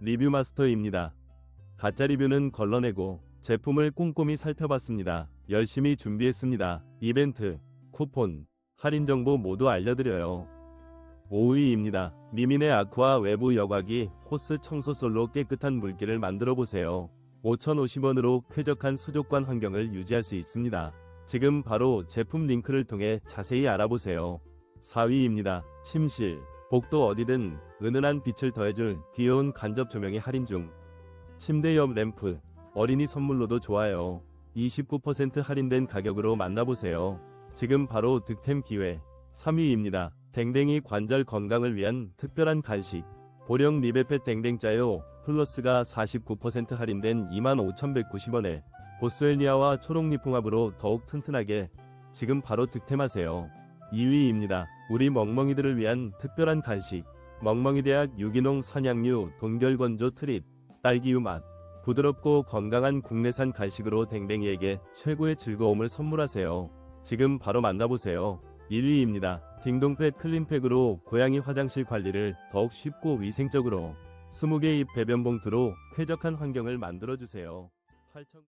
리뷰 마스터입니다. 가짜 리뷰는 걸러내고 제품을 꼼꼼히 살펴봤습니다. 열심히 준비했습니다. 이벤트, 쿠폰, 할인 정보 모두 알려드려요. 5위입니다. 미민의 아쿠아 외부 여과기 호스 청소솔로 깨끗한 물기를 만들어 보세요. 5,050원으로 쾌적한 수족관 환경을 유지할 수 있습니다. 지금 바로 제품 링크를 통해 자세히 알아보세요. 4위입니다. 침실, 복도 어디든 은은한 빛을 더해줄 귀여운 간접 조명이 할인 중. 침대 옆 램프, 어린이 선물로도 좋아요. 29% 할인된 가격으로 만나보세요. 지금 바로 득템 기회. 3위입니다. 댕댕이 관절 건강을 위한 특별한 간식. 보령 리베펫 댕댕짜요 플러스가 49% 할인된 25,190원에 보스웰리아와 초록리풍합으로 더욱 튼튼하게 지금 바로 득템하세요. 2위입니다. 우리 멍멍이들을 위한 특별한 간식. 멍멍이 대학 유기농 선양류 동결건조 트릿 딸기유 맛. 부드럽고 건강한 국내산 간식으로 댕댕이에게 최고의 즐거움을 선물하세요. 지금 바로 만나보세요. 1위입니다. 딩동팩 클린팩으로 고양이 화장실 관리를 더욱 쉽고 위생적으로 20개의 배변 봉투로 쾌적한 환경을 만들어주세요. 8,000...